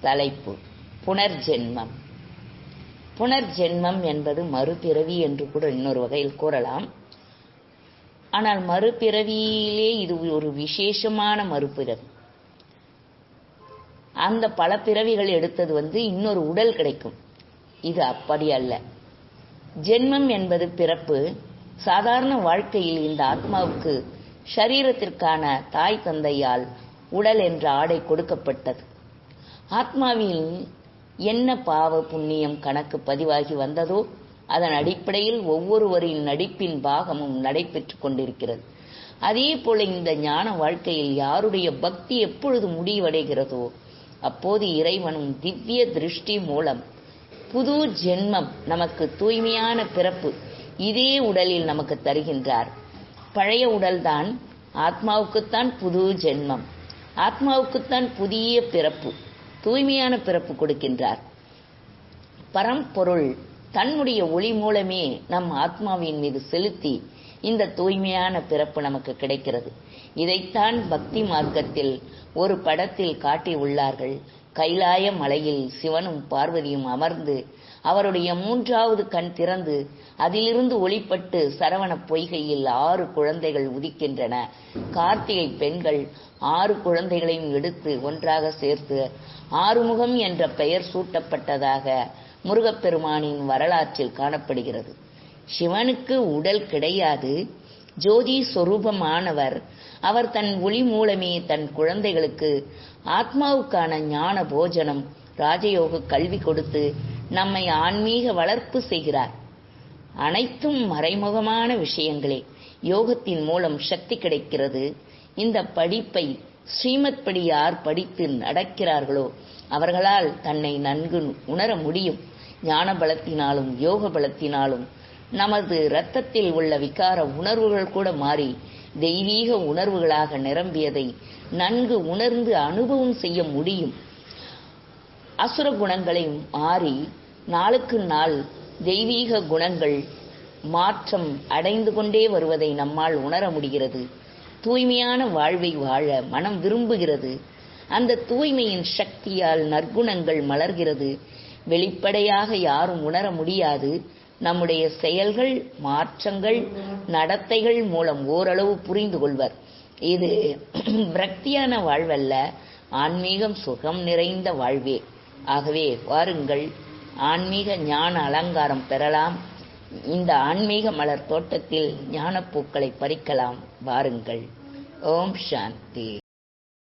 தலைப்பு. புனர்ஜென்மம். புனர்ஜென்மம் என்பது மறுபிறவி என்று கூட இன்னொரு வகையில் கூறலாம். ஆனால் மறுபிறவியிலே இது ஒரு விசேஷமான மறுபிறவி. அந்த பல பிறவிகள் எடுத்தது வந்து இன்னொரு உடல் கிடைக்கும். இது அப்படி அல்ல. ஜென்மம் என்பது பிறப்பு. சாதாரண வாழ்க்கையில் இந்த ஆத்மாவுக்கு சரீரத்திற்கான தாய் தந்தையால் உடல் என்ற ஆடை கொடுக்கப்பட்டது. ஆத்மாவில் என்ன பாவ புண்ணியம் கணக்கு பதிவாகி வந்ததோ அதன் அடிப்படையில் ஒவ்வொருவரின் நடிப்பின் பாகமும் நடைபெற்றுக் கொண்டிருக்கிறது. அதே போல இந்த ஞான வாழ்க்கையில் யாருடைய பக்தி எப்பொழுது முடிவடைகிறதோ அப்போது இறைவனும் திவ்ய திருஷ்டி மூலம் புது ஜென்மம் நமக்கு தூய்மையான பிறப்பு இதே உடலில் நமக்கு தருகின்றார். பழைய உடல்தான் ஆத்மாவுக்குத்தான் புது ஜென்மம். ஆத்மாவுக்குத்தான் புதிய பிறப்பு. தூய்மையான பிறப்பு கொடுக்கின்றார். பரம்பொருள் தன்னுடைய ஒளி மூலமே நம் ஆத்மாவின் மீது செலுத்தி இந்த தூய்மையான பிறப்பு நமக்கு கிடைக்கிறது. இதைத்தான் பக்தி மார்க்கத்தில் ஒரு படத்தில் காட்டி உள்ளார்கள். கைலாய மலையில் சிவனும் பார்வதியும் அமர்ந்து அவருடைய மூன்றாவது கண் திறந்து அதிலிருந்து ஒளிப்பட்டு சரவண பொய்கையில் ஆறு குழந்தைகள் உதிக்கின்றன. கார்த்திகை பெண்கள் ஆறு குழந்தைகளையும் எடுத்து ஒன்றாக சேர்த்து ஆறுமுகம் என்ற பெயர் சூட்டப்பட்டதாக முருகப்பெருமானின் வரலாற்றில் காணப்படுகிறது. சிவனுக்கு உடல் கிடையாது. ஜோதி சொரூபமானவர். அவர் தன் ஒளி மூலமே தன் குழந்தைகளுக்கு ஆத்மாவுக்கான ஞான போஜனம் ராஜயோக கல்வி கொடுத்து நம்மை ஆன்மீக வளர்ப்பு செய்கிறார். அனைத்தும் மறைமுகமான விஷயங்களே. யோகத்தின் மூலம் சக்தி கிடைக்கிறது. இந்த படிப்பை ஸ்ரீமத் படி யார் படித்து நடக்கிறார்களோ அவர்களால் தன்னை நன்கு உணர முடியும். ஞான பலத்தினாலும் யோக பலத்தினாலும் நமது இரத்தத்தில் உள்ள விகார உணர்வுகள் கூட மாறி தெய்வீக உணர்வுகளாக நிரம்பியதை நன்கு உணர்ந்து அனுபவம் செய்ய முடியும். அசுர குணங்களை மாறி நாளுக்கு நாள் தெய்வீக குணங்கள் மாற்றம் அடைந்து கொண்டே வருவதை நம்மால் உணர முடிகிறது. தூய்மையான வாழ்வை வாழ மனம் விரும்புகிறது. அந்த தூய்மையின் சக்தியால் நற்குணங்கள் மலர்கிறது. வெளிப்படையாக யாரும் உணர முடியாது. நம்முடைய செயல்கள் மாற்றங்கள் நடத்தைகள் மூலம் ஓரளவு புரிந்து கொள்வர். இது பிரக்தியான வாழ்வல்ல ஆன்மீகம் சுகம் நிறைந்த வாழ்வே. ஆகவே வாருங்கள் ஆன்மீக ஞான அலங்காரம் பெறலாம். இந்த ஆன்மீக மலர் தோட்டத்தில் ஞானப்பூக்களை பறிக்கலாம். வாருங்கள். ஓம் சாந்தி.